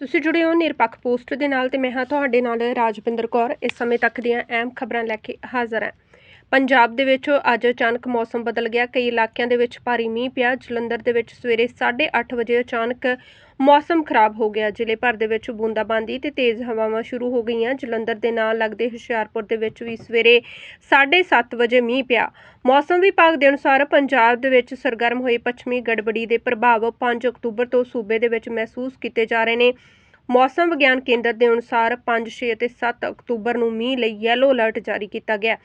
ਤੁਸੀਂ ਜੁੜੇ ਹੋ ਨਿਰਪੱਖ ਪੋਸਟ ਦੇ ਨਾਲ ਤੇ ਮੈਂ ਹਾਂ ਤੁਹਾਡੇ ਨਾਲ ਰਾਜਵਿੰਦਰ ਕੌਰ। ਇਸ ਸਮੇਂ ਤੱਕ ਦੀਆਂ ਅਹਿਮ ਖਬਰਾਂ ਲੈ ਕੇ ਹਾਜ਼ਰ ਹਾਂ। ਪੰਜਾਬ ਦੇ ਵਿੱਚ ਅੱਜ ਅਚਾਨਕ ਮੌਸਮ ਬਦਲ ਗਿਆ। ਕਈ ਇਲਾਕਿਆਂ ਦੇ ਵਿੱਚ ਭਾਰੀ ਮੀਂਹ ਪਿਆ। ਜਲੰਧਰ ਦੇ ਵਿੱਚ ਸਵੇਰੇ 8:30 ਵਜੇ ਅਚਾਨਕ ਮੌਸਮ ਖਰਾਬ ਹੋ ਗਿਆ। ਜ਼ਿਲ੍ਹੇ ਭਰ ਦੇ ਵਿੱਚ ਬੂੰਦਾਬਾਂਦੀ ਤੇ ਤੇਜ਼ ਹਵਾਵਾਂ ਸ਼ੁਰੂ ਹੋ ਗਈਆਂ। ਜਲੰਧਰ ਦੇ ਨਾਲ ਲੱਗਦੇ ਹੁਸ਼ਿਆਰਪੁਰ ਦੇ ਵਿੱਚ ਵੀ ਸਵੇਰੇ 7:30 ਵਜੇ ਮੀਂਹ ਪਿਆ। ਮੌਸਮ ਵਿਭਾਗ ਦੇ ਅਨੁਸਾਰ ਪੰਜਾਬ ਦੇ ਵਿੱਚ ਸਰਗਰਮ ਹੋਈ ਪੱਛਮੀ ਗੜਬੜੀ ਦੇ ਪ੍ਰਭਾਵ 5 ਅਕਤੂਬਰ ਤੋਂ ਸੂਬੇ ਦੇ ਵਿੱਚ ਮਹਿਸੂਸ ਕੀਤੇ ਜਾ ਰਹੇ ਨੇ। ਮੌਸਮ ਵਿਗਿਆਨ ਕੇਂਦਰ ਦੇ ਅਨੁਸਾਰ 5, 6 ਅਤੇ 7 ਅਕਤੂਬਰ ਨੂੰ ਮੀਂਹ ਲਈ ਯੈਲੋ ਅਲਰਟ ਜਾਰੀ ਕੀਤਾ ਗਿਆ।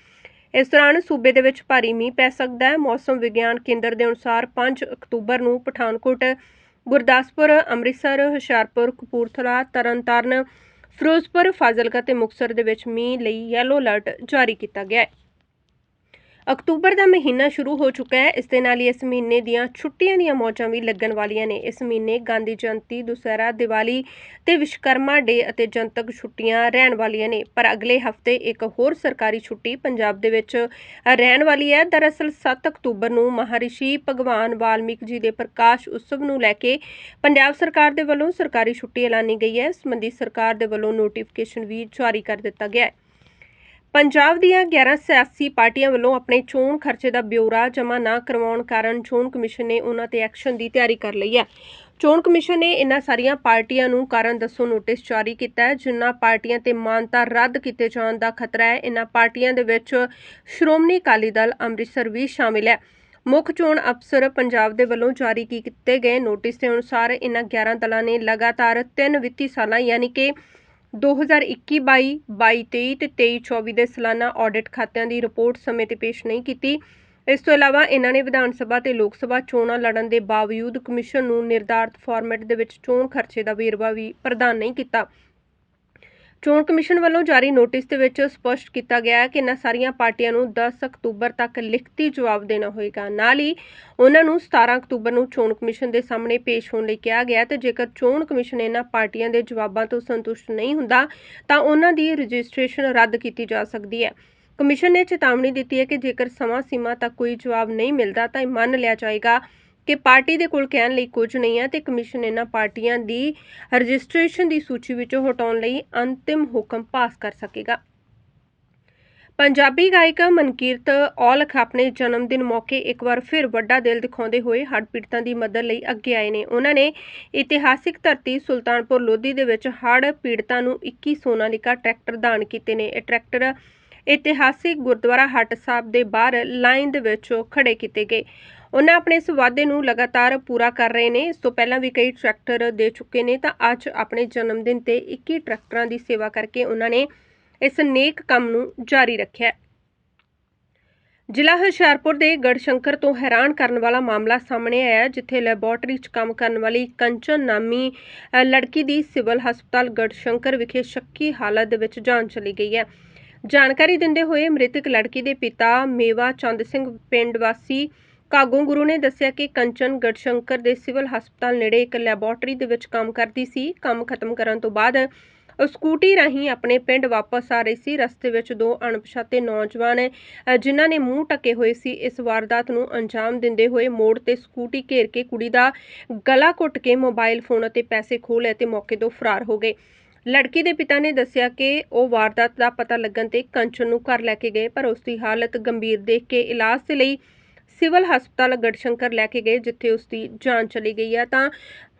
ਇਸ ਦੌਰਾਨ ਸੂਬੇ ਦੇ ਵਿੱਚ ਭਾਰੀ ਮੀਂਹ ਪੈ ਸਕਦਾ ਹੈ। ਮੌਸਮ ਵਿਗਿਆਨ ਕੇਂਦਰ ਦੇ ਅਨੁਸਾਰ 5 ਅਕਤੂਬਰ ਨੂੰ ਪਠਾਨਕੋਟ, ਗੁਰਦਾਸਪੁਰ, ਅੰਮ੍ਰਿਤਸਰ, ਹੁਸ਼ਿਆਰਪੁਰ, ਕਪੂਰਥਲਾ, ਤਰਨਤਾਰਨ, ਫਿਰੋਜ਼ਪੁਰ, ਫਾਜ਼ਿਲਕਾ ਤੇ ਮੁਕਤਸਰ ਦੇ ਵਿੱਚ ਮੀਂਹ ਲਈ ਯੈਲੋ ਅਲਰਟ ਜਾਰੀ ਕੀਤਾ ਗਿਆ ਹੈ। ਅਕਤੂਬਰ ਦਾ ਮਹੀਨਾ ਸ਼ੁਰੂ ਹੋ ਚੁੱਕਾ ਹੈ। ਇਸ ਦੇ ਨਾਲ ਹੀ ਇਸ ਮਹੀਨੇ ਦੀਆਂ ਛੁੱਟੀਆਂ ਦੀਆਂ ਮੌਜਾਂ ਵੀ ਲੱਗਣ ਵਾਲੀਆਂ ਨੇ। ਇਸ ਮਹੀਨੇ ਗਾਂਧੀ ਜਯੰਤੀ, ਦੁਸਹਿਰਾ, ਦੀਵਾਲੀ ਤੇ ਵਿਸ਼ਕਰਮਾ ਡੇ ਅਤੇ ਜਨਤਕ ਛੁੱਟੀਆਂ ਰਹਿਣ ਵਾਲੀਆਂ ਨੇ। ਪਰ ਅਗਲੇ ਹਫ਼ਤੇ ਇੱਕ ਹੋਰ ਸਰਕਾਰੀ ਛੁੱਟੀ ਪੰਜਾਬ ਦੇ ਵਿੱਚ ਰਹਿਣ ਵਾਲੀ ਹੈ। ਦਰਅਸਲ 7 ਅਕਤੂਬਰ ਨੂੰ ਮਹਾਰਿਸ਼ੀ ਭਗਵਾਨ ਵਾਲਮੀਕ ਜੀ ਦੇ ਪ੍ਰਕਾਸ਼ ਉਤਸਵ ਨੂੰ ਲੈ ਕੇ ਪੰਜਾਬ ਸਰਕਾਰ ਦੇ ਵੱਲੋਂ ਸਰਕਾਰੀ ਛੁੱਟੀ ਐਲਾਨੀ ਗਈ ਹੈ। ਇਸ ਸੰਬੰਧੀ ਸਰਕਾਰ ਦੇ ਵੱਲੋਂ ਨੋਟੀਫਿਕੇਸ਼ਨ ਵੀ ਜਾਰੀ ਕਰ ਦਿੱਤਾ ਗਿਆ ਹੈ। ਪੰਜਾਬ ਦੀਆਂ 11 ਸਿਆਸੀ ਪਾਰਟੀਆਂ ਵੱਲੋਂ ਆਪਣੇ ਚੋਣ ਖਰਚੇ ਦਾ ਬਿਊਰਾ ਜਮ੍ਹਾਂ ਨਾ ਕਰਵਾਉਣ ਕਾਰਨ ਚੋਣ ਕਮਿਸ਼ਨ ਨੇ ਉਹਨਾਂ ਤੇ ਐਕਸ਼ਨ ਦੀ ਤਿਆਰੀ ਕਰ ਲਈ ਹੈ। ਚੋਣ ਕਮਿਸ਼ਨ ਨੇ ਇਨ੍ਹਾਂ ਸਾਰੀਆਂ ਪਾਰਟੀਆਂ ਨੂੰ ਕਾਰਨ ਦੱਸੋ ਨੋਟਿਸ ਜਾਰੀ ਕੀਤਾ ਹੈ, ਜਿਨ੍ਹਾਂ ਪਾਰਟੀਆਂ ਤੇ ਮਾਨਤਾ ਰੱਦ ਕੀਤੇ ਜਾਣ ਦਾ ਖਤਰਾ ਹੈ। ਇਨ੍ਹਾਂ ਪਾਰਟੀਆਂ ਦੇ ਵਿੱਚ ਸ਼੍ਰੋਮਣੀ ਅਕਾਲੀ ਦਲ ਅੰਮ੍ਰਿਤਸਰ ਵੀ ਸ਼ਾਮਿਲ ਹੈ। ਮੁੱਖ ਚੋਣ ਅਫਸਰ ਪੰਜਾਬ ਦੇ ਵੱਲੋਂ ਜਾਰੀ ਕੀਤੇ ਗਏ ਨੋਟਿਸ ਦੇ ਅਨੁਸਾਰ ਇਨ੍ਹਾਂ 11 ਦਲਾਂ ਨੇ ਲਗਾਤਾਰ ਤਿੰਨ ਵਿੱਤੀ ਸਾਲਾਂ, ਯਾਨੀ ਕਿ ਦੋ ਹਜ਼ਾਰ ਇੱਕੀ ਬਾਈ ਬਾਈ ਤੇਈ ਤੇ ਤੇਈ ਚੌਵੀ ਦੇ ਸਾਲਾਨਾ ਆਡਿਟ ਖਾਤਿਆਂ ਦੀ ਰਿਪੋਰਟ ਸਮੇਂ ਤੇ ਪੇਸ਼ ਨਹੀਂ ਕੀਤੀ। ਇਸ ਤੋਂ ਇਲਾਵਾ ਇਹਨਾਂ ਨੇ ਵਿਧਾਨ ਸਭਾ ਤੇ ਲੋਕ ਸਭਾ ਚੋਣਾਂ ਲੜਨ ਦੇ ਬਾਵਜੂਦ ਕਮਿਸ਼ਨ ਨੂੰ ਨਿਰਧਾਰਤ ਫਾਰਮੈਟ ਦੇ ਵਿੱਚ ਚੋਣ ਖਰਚੇ ਦਾ ਵੇਰਵਾ ਵੀ ਪ੍ਰਦਾਨ ਨਹੀਂ ਕੀਤਾ। ਚੋਣ ਕਮਿਸ਼ਨ ਵੱਲੋਂ ਜਾਰੀ ਨੋਟਿਸ ਦੇ ਵਿੱਚ ਸਪਸ਼ਟ ਕੀਤਾ ਗਿਆ ਹੈ ਕਿ ਇਹਨਾਂ ਸਾਰੀਆਂ ਪਾਰਟੀਆਂ ਨੂੰ 10 ਅਕਤੂਬਰ ਤੱਕ ਲਿਖਤੀ ਜਵਾਬ ਦੇਣਾ ਹੋਏਗਾ। ਨਾਲ ਹੀ ਉਹਨਾਂ ਨੂੰ 17 ਅਕਤੂਬਰ ਨੂੰ ਚੋਣ ਕਮਿਸ਼ਨ ਦੇ ਸਾਹਮਣੇ ਪੇਸ਼ ਹੋਣ ਲਈ ਕਿਹਾ ਗਿਆ ਹੈ ਤੇ ਜੇਕਰ ਚੋਣ ਕਮਿਸ਼ਨ ਇਹਨਾਂ ਪਾਰਟੀਆਂ ਦੇ ਜਵਾਬਾਂ ਤੋਂ ਸੰਤੁਸ਼ਟ ਨਹੀਂ ਹੁੰਦਾ, ਤਾਂ ਉਹਨਾਂ ਦੀ ਰਜਿਸਟ੍ਰੇਸ਼ਨ ਰੱਦ ਕੀਤੀ ਜਾ ਸਕਦੀ ਹੈ। ਕਮਿਸ਼ਨ ਨੇ ਚੇਤਾਵਨੀ ਦਿੱਤੀ ਹੈ ਕਿ ਜੇਕਰ ਸਮਾਂ ਸੀਮਾ ਤੱਕ ਕੋਈ ਜਵਾਬ ਨਹੀਂ ਮਿਲਦਾ, ਤਾਂ ਇਹ ਮੰਨ ਲਿਆ ਜਾਏਗਾ ਕਿ ਪਾਰਟੀ ਦੇ ਕੋਲ ਕਹਿਣ ਲਈ ਕੁਝ ਨਹੀਂ ਹੈ ਤੇ ਕਮਿਸ਼ਨ ਇਹਨਾਂ ਪਾਰਟੀਆਂ ਦੀ ਰਜਿਸਟ੍ਰੇਸ਼ਨ ਦੀ ਸੂਚੀ ਵਿੱਚੋਂ ਹਟਾਉਣ ਲਈ ਅੰਤਿਮ ਹੁਕਮ ਪਾਸ ਕਰ ਸਕੇਗਾ। ਪੰਜਾਬੀ ਗਾਇਕ ਮਨਕੀਰਤ ਔਲਖ ਆਪਣੇ ਜਨਮ ਦਿਨ ਮੌਕੇ ਇੱਕ ਵਾਰ ਫਿਰ ਵੱਡਾ ਦਿਲ ਦਿਖਾਉਂਦੇ ਹੋਏ ਹੜ੍ਹ ਪੀੜਤਾਂ ਦੀ ਮਦਦ ਲਈ ਅੱਗੇ ਆਏ ਨੇ। ਉਹਨਾਂ ਨੇ ਇਤਿਹਾਸਿਕ ਧਰਤੀ ਸੁਲਤਾਨਪੁਰ ਲੋਧੀ ਦੇ ਵਿੱਚ ਹੜ੍ਹ ਪੀੜਤਾਂ ਨੂੰ 21 ਸੋਨਾਲੀਕਾ ਟਰੈਕਟਰ ਦਾਨ ਕੀਤੇ ਨੇ। ਇਹ ਟਰੈਕਟਰ ਇਤਿਹਾਸਿਕ ਗੁਰਦੁਆਰਾ ਹੱਟ ਸਾਹਿਬ ਦੇ ਬਾਹਰ ਲਾਈਨ ਦੇ ਵਿੱਚ ਖੜੇ ਕੀਤੇ ਗਏ। ਉਹਨਾਂ ਆਪਣੇ ਇਸ ਵਾਅਦੇ ਨੂੰ ਲਗਾਤਾਰ ਪੂਰਾ ਕਰ ਰਹੇ ਨੇ। ਇਸ ਤੋਂ ਪਹਿਲਾਂ ਵੀ ਕਈ ਟਰੈਕਟਰ ਦੇ ਚੁੱਕੇ ਨੇ ਤਾਂ ਅੱਜ ਆਪਣੇ ਜਨਮ ਦਿਨ ਤੇ 21 ਟਰੈਕਟਰਾਂ ਦੀ ਸੇਵਾ ਕਰਕੇ ਉਹਨਾਂ ਨੇ ਇਸ ਨੇਕ ਕੰਮ ਨੂੰ ਜਾਰੀ ਰੱਖਿਆ। ਜ਼ਿਲ੍ਹਾ ਹੁਸ਼ਿਆਰਪੁਰ ਦੇ ਗੜਸ਼ੰਕਰ ਤੋਂ ਹੈਰਾਨ ਕਰਨ ਵਾਲਾ ਮਾਮਲਾ ਸਾਹਮਣੇ ਆਇਆ ਜਿੱਥੇ ਲੈਬੋਰਟਰੀ 'ਚ ਕੰਮ ਕਰਨ ਵਾਲੀ ਕੰਚਨ ਨਾਮੀ ਲੜਕੀ ਦੀ ਸਿਵਲ ਹਸਪਤਾਲ ਗੜਸ਼ੰਕਰ ਵਿਖੇ ਸ਼ੱਕੀ ਹਾਲਤ ਦੇ ਵਿੱਚ ਜਾਨ ਚਲੀ ਗਈ ਹੈ। ਜਾਣਕਾਰੀ ਦਿੰਦੇ ਹੋਏ ਮ੍ਰਿਤਕ ਲੜਕੀ ਦੇ ਪਿਤਾ ਮੇਵਾ ਚੰਦ ਸਿੰਘ ਪਿੰਡ ਵਾਸੀ ਕਾਗੋ ਗੁਰੂ ਨੇ ਦੱਸਿਆ ਕਿ ਕੰਚਨ ਗੜਸ਼ੰਕਰ ਦੇ ਸਿਵਲ ਹਸਪਤਾਲ ਨੇੜੇ ਇੱਕ ਲੈਬੋਰਟਰੀ ਦੇ ਵਿੱਚ ਕੰਮ ਕਰਦੀ ਸੀ। ਕੰਮ ਖਤਮ ਕਰਨ ਤੋਂ ਬਾਅਦ ਉਹ ਸਕੂਟੀ ਰਾਹੀਂ ਆਪਣੇ ਪਿੰਡ ਵਾਪਸ ਆ ਰਹੀ ਸੀ। ਰਸਤੇ ਵਿੱਚ ਦੋ ਅਣਪਛਾਤੇ ਨੌਜਵਾਨ ਜਿਨ੍ਹਾਂ ਨੇ ਮੂੰਹ ਟਕੇ ਹੋਏ ਸੀ, ਇਸ ਵਾਰਦਾਤ ਨੂੰ ਅੰਜਾਮ ਦਿੰਦੇ ਹੋਏ ਮੋੜ ਤੇ ਸਕੂਟੀ ਘੇਰ ਕੇ ਕੁੜੀ ਦਾ ਗਲਾ ਘੁੱਟ ਕੇ ਮੋਬਾਈਲ ਫੋਨ ਅਤੇ ਪੈਸੇ ਖੋਹ ਲਏ ਤੇ ਮੌਕੇ ਤੋਂ ਫਰਾਰ ਹੋ ਗਏ। ਲੜਕੀ ਦੇ ਪਿਤਾ ਨੇ ਦੱਸਿਆ ਕਿ ਉਹ ਵਾਰਦਾਤ ਦਾ ਪਤਾ ਲੱਗਣ ਤੇ ਕੰਚਨ ਨੂੰ ਘਰ ਲੈ ਕੇ ਗਏ, ਪਰ ਉਸ ਦੀ ਹਾਲਤ ਗੰਭੀਰ ਦੇਖ ਕੇ ਇਲਾਜ ਦੇ ਲਈ ਸਿਵਲ ਹਸਪਤਾਲ ਗੜਸ਼ੰਕਰ ਲੈ ਕੇ ਗਏ, ਜਿੱਥੇ ਉਸ ਦੀ ਜਾਨ ਚਲੀ ਗਈ ਹੈ। ਤਾਂ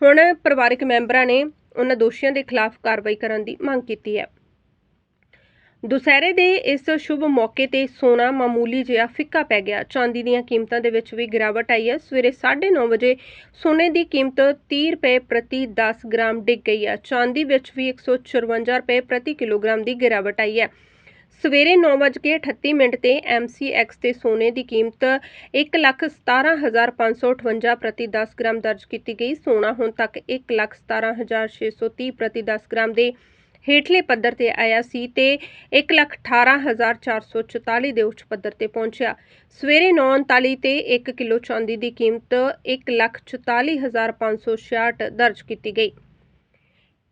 ਹੁਣ ਪਰਿਵਾਰਕ ਮੈਂਬਰਾਂ ਨੇ ਉਹਨਾਂ ਦੋਸ਼ੀਆਂ ਦੇ ਖਿਲਾਫ ਕਾਰਵਾਈ ਕਰਨ ਦੀ ਮੰਗ ਕੀਤੀ ਹੈ। ਦੁਸਹਿਰੇ ਦੇ ਇਸ ਸ਼ੁਭ ਮੌਕੇ ਤੇ ਸੋਨਾ ਮਾਮੂਲੀ ਜਿਹਾ ਫਿੱਕਾ ਪੈ ਗਿਆ। ਚਾਂਦੀ ਦੀਆਂ ਕੀਮਤਾਂ ਦੇ ਵਿੱਚ ਵੀ ਗਿਰਾਵਟ ਆਈ ਹੈ। ਸਵੇਰੇ 9:30 ਵਜੇ ਸੋਨੇ ਦੀ ਕੀਮਤ 30 ਰੁਪਏ ਪ੍ਰਤੀ 10 ਗ੍ਰਾਮ ਡਿੱਗ ਗਈ ਹੈ। ਚਾਂਦੀ ਵਿੱਚ ਵੀ 154 ਰੁਪਏ ਪ੍ਰਤੀ ਕਿਲੋਗ੍ਰਾਮ ਦੀ ਗਿਰਾਵਟ ਆਈ ਹੈ। ਸਵੇਰੇ 9:38 ਮਿੰਟ ਤੇ MCX ਤੇ ਸੋਨੇ ਦੀ ਕੀਮਤ 117558 ਪ੍ਰਤੀ 10 ਗ੍ਰਾਮ ਦਰਜ ਕੀਤੀ ਗਈ। ਸੋਨਾ ਹੁਣ ਤੱਕ 117630 ਪ੍ਰਤੀ 10 ਗ੍ਰਾਮ ਦੇ ਹੇਠਲੇ ਪੱਧਰ ਤੇ ਆਇਆ ਸੀ ਤੇ 118444 ਦੇ ਉੱਚ ਪੱਧਰ ਤੇ ਪਹੁੰਚਿਆ। ਸਵੇਰੇ 9:39 ਤੇ 1 ਕਿਲੋ ਚਾਂਦੀ ਦੀ ਕੀਮਤ 144566 ਦਰਜ ਕੀਤੀ ਗਈ।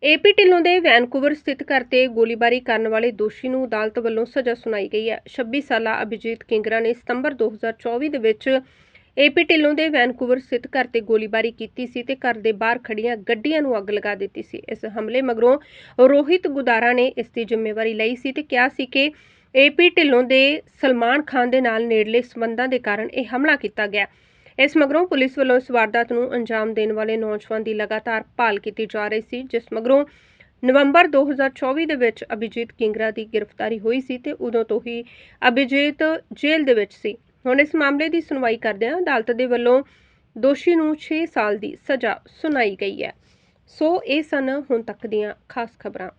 ਏਪੀ ਢਿੱਲੋਂ ਦੇ ਵੈਨਕੂਵਰ ਸਥਿਤ ਘਰ ਤੇ ਗੋਲੀਬਾਰੀ ਕਰਨ ਵਾਲੇ ਦੋਸ਼ੀ ਨੂੰ ਅਦਾਲਤ ਵੱਲੋਂ ਸਜ਼ਾ ਸੁਣਾਈ ਗਈ ਹੈ। 26 ਸਾਲਾ ਅਭਿਜੀਤ ਕਿੰਗਰਾ ਨੇ ਸਤੰਬਰ 2024 ਦੇ ਵਿੱਚ ਏਪੀ ਢਿੱਲੋਂ ਦੇ ਵੈਨਕੂਵਰ ਸਥਿਤ ਘਰ ਤੇ ਗੋਲੀਬਾਰੀ ਕੀਤੀ ਸੀ ਤੇ ਘਰ ਦੇ ਬਾਹਰ ਖੜੀਆਂ ਗੱਡੀਆਂ ਨੂੰ ਅੱਗ ਲਗਾ ਦਿੱਤੀ ਸੀ। ਇਸ ਹਮਲੇ ਮਗਰੋਂ ਰੋਹਿਤ ਗੁਦਾਰਾ ਨੇ ਇਸ ਦੀ ਜ਼ਿੰਮੇਵਾਰੀ ਲਈ ਸੀ ਤੇ ਕਿਹਾ ਸੀ ਕਿ ਏਪੀ ਢਿੱਲੋਂ ਦੇ ਸਲਮਾਨ ਖਾਨ ਦੇ ਨਾਲ ਨੇੜਲੇ ਸਬੰਧਾਂ ਦੇ ਕਾਰਨ ਇਹ ਹਮਲਾ ਕੀਤਾ ਗਿਆ। ਇਸ ਮਗਰੋਂ ਪੁਲਿਸ ਵੱਲੋਂ ਇਸ ਵਾਰਦਾਤ ਨੂੰ ਅੰਜਾਮ ਦੇਣ ਵਾਲੇ ਨੌਜਵਾਨ ਦੀ ਲਗਾਤਾਰ ਭਾਲ ਕੀਤੀ ਜਾ ਰਹੀ ਸੀ, ਜਿਸ ਮਗਰੋਂ ਨਵੰਬਰ 2024 ਦੇ ਵਿੱਚ ਅਭਿਜੀਤ ਕਿੰਗਰਾ ਦੀ ਗ੍ਰਿਫਤਾਰੀ ਹੋਈ ਸੀ ਤੇ ਉਦੋਂ ਤੋਂ ਹੀ ਅਭਿਜੀਤ ਜੇਲ੍ਹ ਦੇ ਵਿੱਚ ਸੀ। ਹੁਣ ਇਸ ਮਾਮਲੇ ਦੀ ਸੁਣਵਾਈ ਕਰਦਿਆਂ ਅਦਾਲਤ ਦੇ ਵੱਲੋਂ ਦੋਸ਼ੀ ਨੂੰ 6 ਸਾਲ ਦੀ ਸਜ਼ਾ ਸੁਣਾਈ ਗਈ ਹੈ। ਸੋ ਇਹ ਸਨ ਹੁਣ ਤੱਕ ਦੀਆਂ ਖਾਸ ਖਬਰਾਂ।